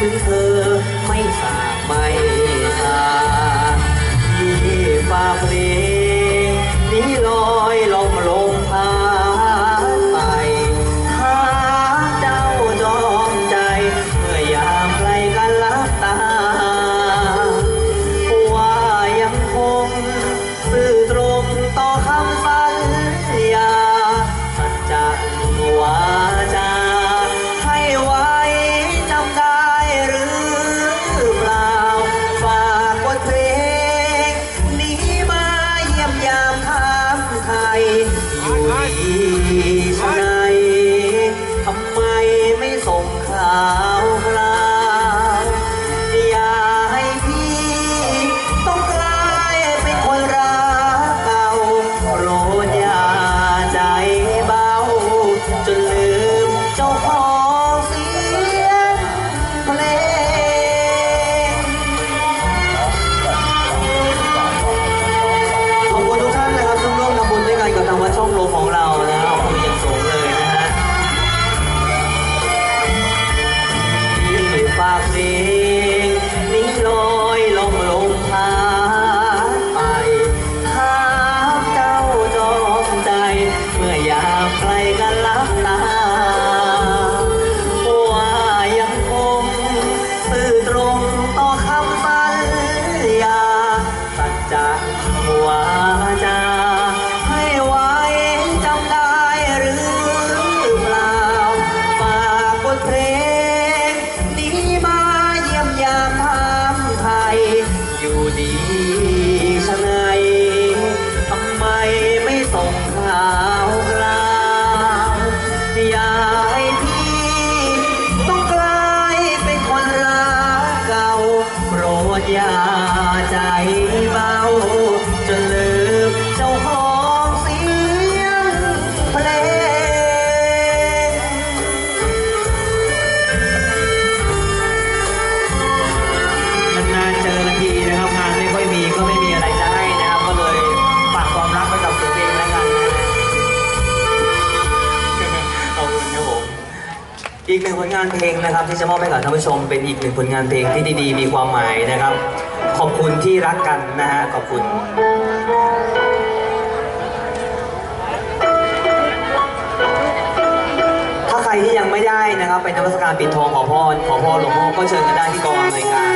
ถึงเธอไม่สาบไม่ หนึ่งผลงานเพลงนะครับ ที่จะมอบให้กับท่านผู้ชม เป็นอีกหนึ่งผลงานเพลงที่ดีๆ มีความหมายนะครับ ขอบคุณที่รักกันนะฮะขอบคุณถ้าใครที่ยังไม่ได้นะครับไปนมัสการปิดทองขอพรขอพรหลวงพ่อก็เชิญกันได้ที่กองอำนวยการ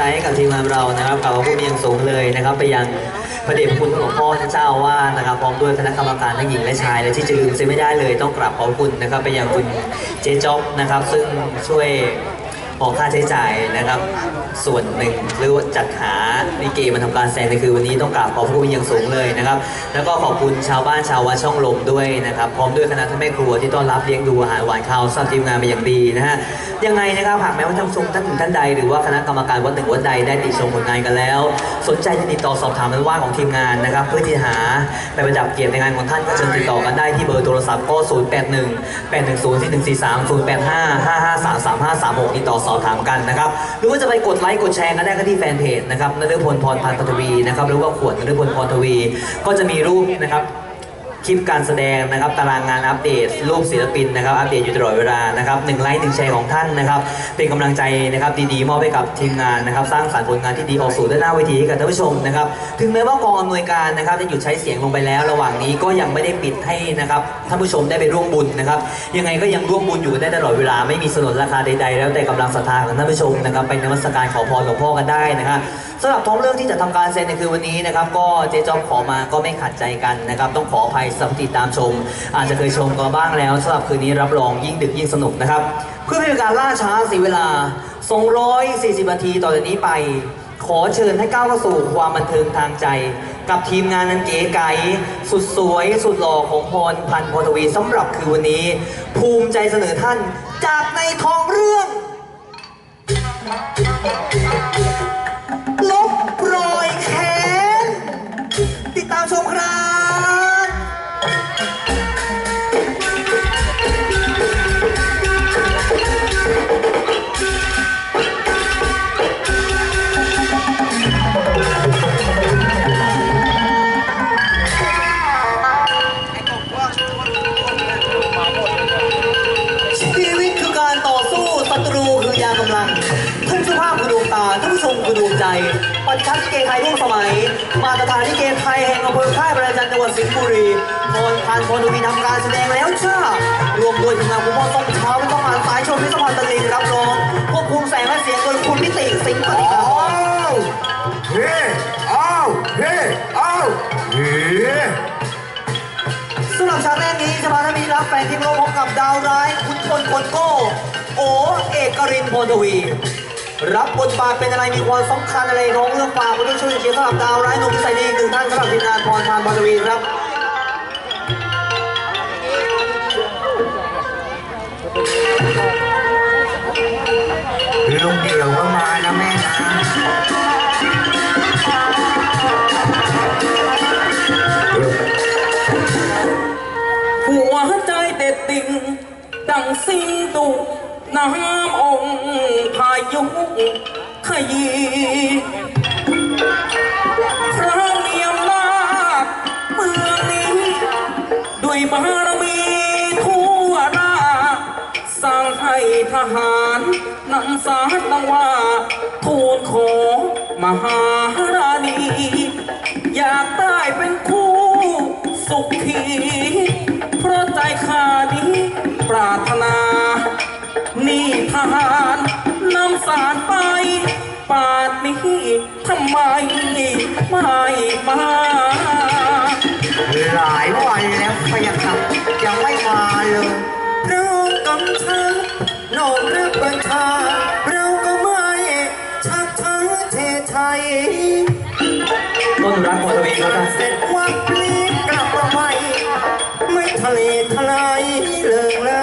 ใจให้กับทีมงานเรานะครับขอบคุณอย่างสูงเลยนะครับ ไปยังพระเดชพระคุณหลวงพ่อท่านเจ้าอาว่าสนะครับพร้อมด้วยคณะกรรมการทั้งหญิงและชายและที่จะลืมไม่ได้เลยต้องกราบขอบคุณนะครับ ไปยังคุณเจจ๊อบนะครับ ซึ่งช่วยออกค่าใช้จ่ายนะครับ ส่วนหนึ่งหรือว่าจัดหาลิเกมาทำการแสดงในคืนวันนี้ต้องกราบขอบพระคุณอย่างสูงเลยนะครับ แล้วก็ขอบคุณชาวบ้านชาววัดช่องลมด้วยนะครับ พร้อมด้วยคณะท่านแม่ครัวที่ต้อนรับเลี้ยงดูอาหารหวานข้าวสำหรับทีมงานเป็นอย่างดีนะฮะยังไงนะครับหากแม้ว่าท่านชมท่านหนึ่งท่านใด หรือว่าคณะกรรมการวัดหนึ่งวัดใดได้ติดชมผลงานกันแล้ว สนใจจะติดต่อสอบถามกันว่าของทีมงานนะครับ เพื่อที่จะหาไปประดับเกียรติในงานของท่านก็เชิญติดต่อกันได้ที่เบอร์โทรศัพท์ก็0 8 1 8 1 0 4 1 4 3 0 8 5 5 5 3 3 5 3 6ติดต่อสอบถามกันนะครับหรือว่าจะไปกดไลค์กดแชร์กันได้ก็ที่แฟนเพจนะครับนฤพลพรพันธ์ปฐวีนะครับหรือว่าขวดนฤพลพรทวี ก็จะมีรูปนะครับ คลิปการแสดงนะครับตารางงานอัปเดตรูปศิลปินนะครับอัปเดตอยู่ตลอดเวลานะครับหนึ่งไลค์หนึ่งแชร์ของท่านนะครับเป็นกำลังใจนะครับดีๆมอบให้กับทีมงานนะครับสร้างสรรค์ผลงานที่ดีออกสู่ด้านหน้าเวทีให้กับท่านผู้ชมนะครับถึงแม้ว่ากองอำนวยการนะครับจะหยุดใช้เสียงลงไปแล้ว ระหว่างนี้ก็ยังไม่ได้ปิดให้นะครับท่านผู้ชมได้ไปร่วมบุญนะครับยังไงก็ยังร่วมบุญอยู่ได้ตลอดเวลาไม่มีสนนราคาใดๆ แล้วแต่กำลังศรัทธาของท่านผู้ชมนะครับไปนมัสการขอพรหลวงพ่อกันได้นะครับสำหรับท้องเรื่องที่จะทำการเซ็นในคืนวันนี้นะครับก็เจ๊จอมขอมาก็ไม่ขัดใจกันนะครับต้องขออภัยสำหรับติดตามชม อาจจะเคยชมกันบ้างแล้วสำหรับคืนนี้รับรองยิ่งดึกยิ่งสนุกนะครับ เพื่อไม่ให้การล่าช้าเสียเวลา 240 นาทีต่อจากนี้ไป ขอเชิญให้ก้าวเข้าสู่ความบันเทิงทางใจ กับทีมงานนันเก๋ไก๋สุดสวยสุดหล่อของพรพันธ์พรทวีสำหรับคืนวันนี้ ภูมิใจเสนอท่านจากในทองเรื่องลบรอยแค้นติดตามชมครับ บุรีพรพันธ์พรทวีทำการแสดงแล้วจ้ารวมด้วยทีมงานคุณพ่อต้องเช้าไม่ต้องมาสายชมพิศภัณฑ์ตะลิงรับรองควบคุมแสงและเสียงโดยคุณนิติสิงห์ปฏิกา Au! Hé! Au! Hé! Au! Hé! สำหรับฉากแรกนี้จะพาท่านมีรับแฟนที่ร่วมพบกับดาวร้ายคุณพลคนโก้โอเอกรินทร์โพธวีรับบทบาทเป็นอะไรมีความสำคัญอะไรของเรื่องฝากมาด้วยช่วยเชียร์สำหรับดาวร้ายหนุ่มที่ใส่ดีหนึ่งท่านสำหรับทีมงานพรพานพรทวีครับ นะแม่นะหัวใจเด็ดติ่งดังสิงตุน้ำองค์พายุขยี ทั่วราชสั่งให้ให้ทหารนำสารนำว่า ทูลขอมหาราณี อยากได้เป็นคู่สุขี เพราะใจข้านี้ปรารถนา นี่ทหารนำสารไป ปานนี้ทำไมไม่มา น้มรับบัญชา เราก็ไม่ชักช้าเทไทยต้นรักหมดตัวเองแล้วกันเสร็จวักนี้กลับมาใหม่ไม่ทะเลทลายเลิงลา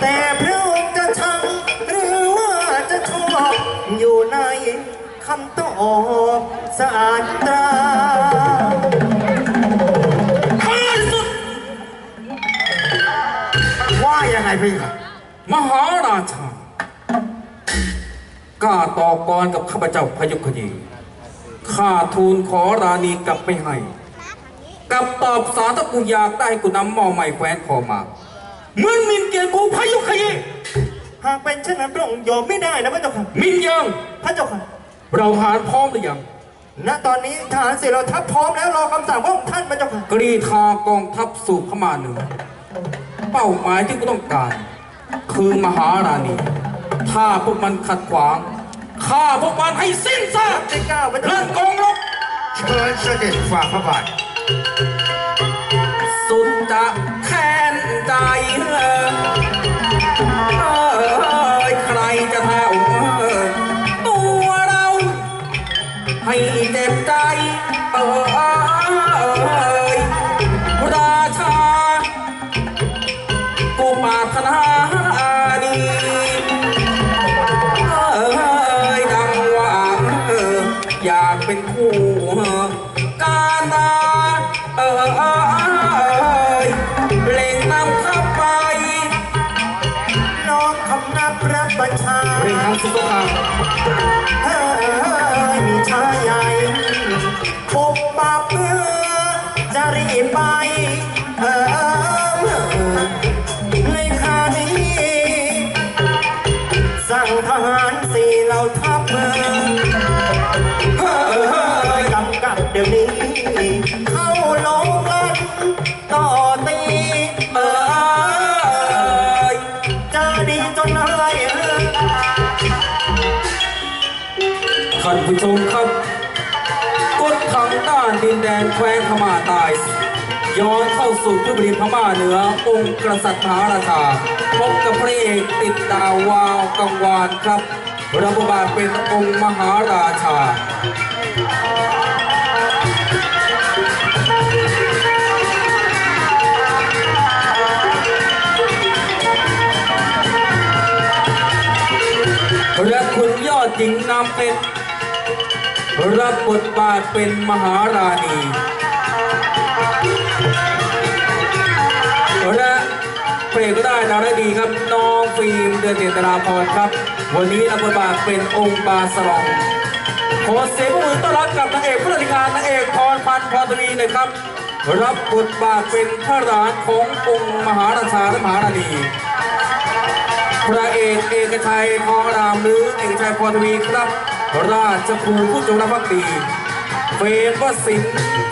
แต่พระองค์จะชังหรือว่าจะชอบอยู่ในคำตอบสะอาดตราว่ายังไงพี่ครับ มหาราชากล้าต่อกรกับข้าพเจ้าพยุคยีข้าทูลขอราณีกลับไม่ให้กลับตอบสารถ้ากูอยากได้กูนำหม้อใหม่แคว้นคอมาเหมือนมินเกียรติกูพยุคยีหากเป็นเช่นนั้นพระองค์ยอมไม่ได้นะพระเจ้าค่ะมินยังพระเจ้าค่ะเราหารพร้อมหรือยังณตอนนี้ทหารเสเราทัพพร้อมแล้วรอคำสั่งของท่านพระเจ้าค่ะกรีธากองทัพสู่พม่าเหนือเป้าหมายที่กูต้องการ คือมหาราณี ถ้าพวกมันขัดขวางฆ่าพวกมันให้สิ้นซากได้ก้าวพระเจ้าเริ่มค่ะกองรบเชิญเสด็จฝ่าพระบาทสุดจะ รับบัญชาเร่งทำสุขภาพเฮ้ยมีชายใหญ่ ผู้ชมครับกฎทางด้านดินแดนแคว้นพม่าใต้ย้อนเข้าสู่ผู้บริพม่าเหนือ องค์กษัตริย์มหาราชาพบกับพระเอกติดดาววาวกังวานครับระบบาทเป็นองค์มหาราชาและคุณยอดหญิงนำเป็น รับบทบาทเป็นมหาราณีและเพลงได้ดาวได้ดีครับน้องฟิล์มเดือนเจตนาพรครับ วันนี้รับบทบาทเป็นองค์บาสลองขอเสียงมือต้อนรับกับนางเอกผู้ราชการนางเอกพรพันธ์พรทวีนะครับ รับบทบาทเป็นพระหลานขององค์มหาราชาและมหาราณีพระเอกเอกชัยทองรามหรือเอกชัยพรทวีครับ ราชครูผู้จงรักภักดีเฟรมวสิน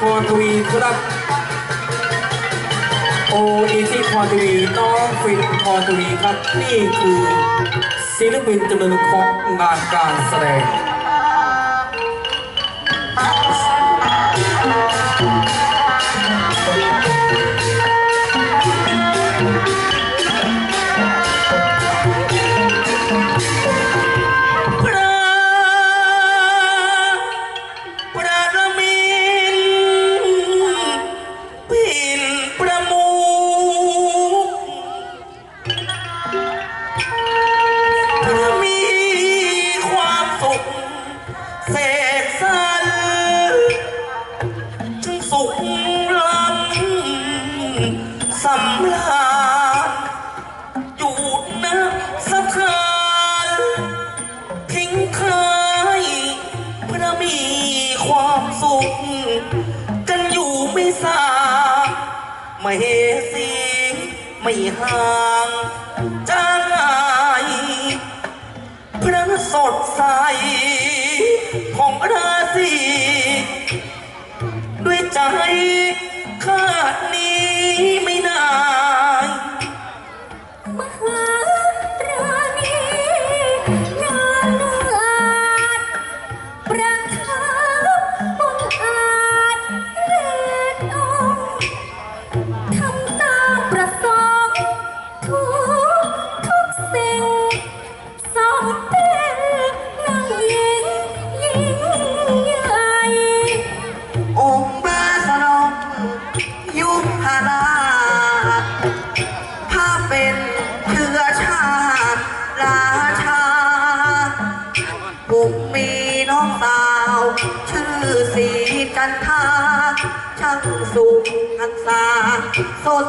พรทวีครับ โออีที่พรทวีน้องฟินพรทวีครับนี่คือศิลปินจำนวนของงานการแสดง ไม่สีไม่ห่างจากไาพระสดใสของราศีด้วยใจคาดนี้ไม่นาน สด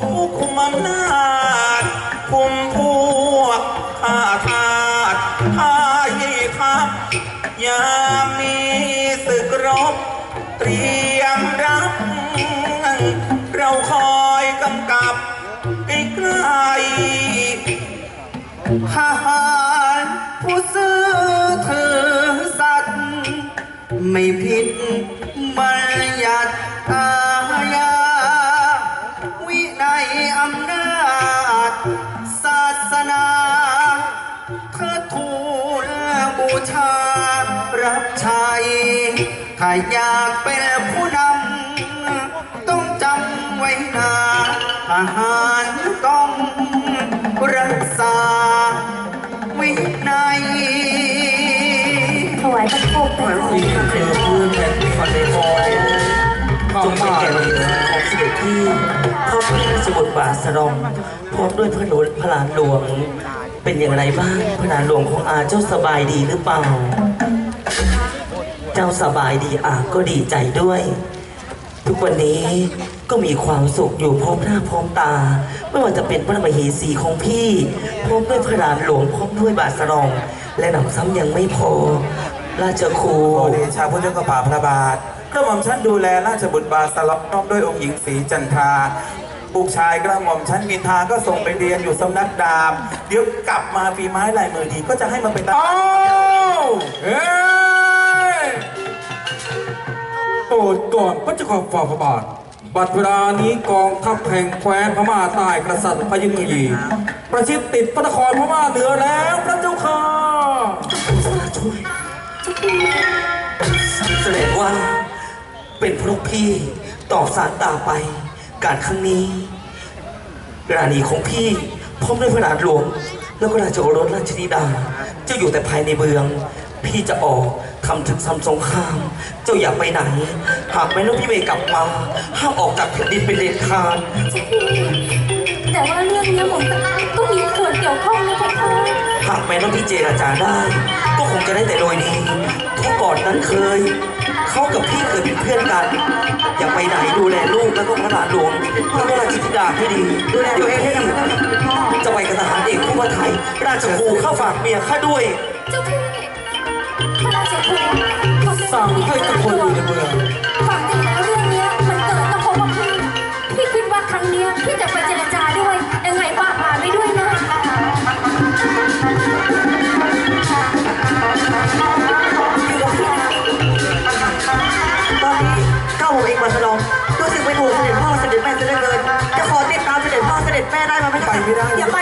ผู้คุมอำนาจคุมพวกข้าทาสข้ายี่ทัพยามมีศึกรบ เตรียมรับ เราคอยกำกับใกล้ๆทหารผู้ซื่อถือสัตย์ไม่ผิด รับใช้ถ้าอยากเป็นผู้นำ ต้องจำไว้นาทหารต้องรักษาวินัยถวายพระโคมเป็นนี่คือพื้นแผ่นดินในคอข้วป่าเลยของเสด็จที่พ่อพระราชบุตรบาสรองพร้อมด้วยพระหนุพระหลานหลวง เป็นอย่างไรบ้างพระหลานหลวงของอาเจ้าสบายดีหรือเปล่า เจ้าสบายดีอาก็ดีใจด้วย ทุกวันนี้ก็มีความสุขอยู่พร้อมหน้าพร้อมตา ไม่ว่าจะเป็นพระมเหสีของพี่พร้อมด้วยพระหลานหลวงพร้อมด้วยบาสรอง และหนำซ้ำยังไม่พอ ราชครู ขอเดชาพุทธกภาพระบาทกระหม่อมชั้นดูแลราชบุตรบาสลับพร้อมด้วยองค์หญิงศรีจันทราบุกชายกระหม่อมชั้นมินทาก็ส่งไปเรียนอยู่สำนักดาบเดี๋ยวกลับมาฝีไม้ลายมือดีก็จะให้มันเป็นตาอ้าวเฮ้ โปรดก่อนพระเจ้าข้าฝ่าพระบาท บัดเวลานี้กองทัพแห่งแคว้นพม่าใต้กษัตริย์พยุงยีประชิดติดพระนครพม่าเหนือแล้วพระเจ้าค่ะช่วยแสดงว่าเป็นพราะพี่ต่อสารตาไป การครั้งนี้ราณีของพี่พร้อมด้วยพระหลานหลวง แล้วก็ราชโอรสราชธิดาจ้าอยู่แต่ภายในเมือง พี่จะออก ทำถึงซ้ำสงคราม เจ้าอยากไปไหน หากไม่น้องพี่เมย์กลับมา ห้ามออกจากแผ่นดินเป็นเด็ดขาดแต่ว่าเรื่องเนี้ยผมก็มีส่วนเกี่ยวข้องนะเพคะหากแม่น้องพี่เจรจาได้ ก็คงจะได้แต่โดยดีทุกก่อนนั้นเคย เขากับพี่เคยเป็นเพื่อนกัน อย่าไปไหนดูแลลูกแล้วก็พระหลานหลวงแล้วก็ราชธิดาให้ดีดูแลตัวเองให้ดีจะไปกับทหารเอกผู้ว่าไทยราชครูเข้าฝากเมียข้าด้วย เจ้าพี่ สั่งให้ทุกคนอยู่ในเมืองฟังดีแล้วเรื่องเนี้ยมันเกิดก็เพราะว่าพี่พี่คิดว่าครั้งเนี้ยพี่จะไปเจรจาด้วยยังไงฝากมาไม่ด้วยนะตอนนี้ก้าวผมเองมาฉลองรู้สึกเป็นห่วงเสด็จพ่อเสด็จแม่เสด็จเกินจะขอติดตามเสด็จพ่อเสด็จแม่ได้ไหมไม่ได้ไปไม่ได้อย่าไป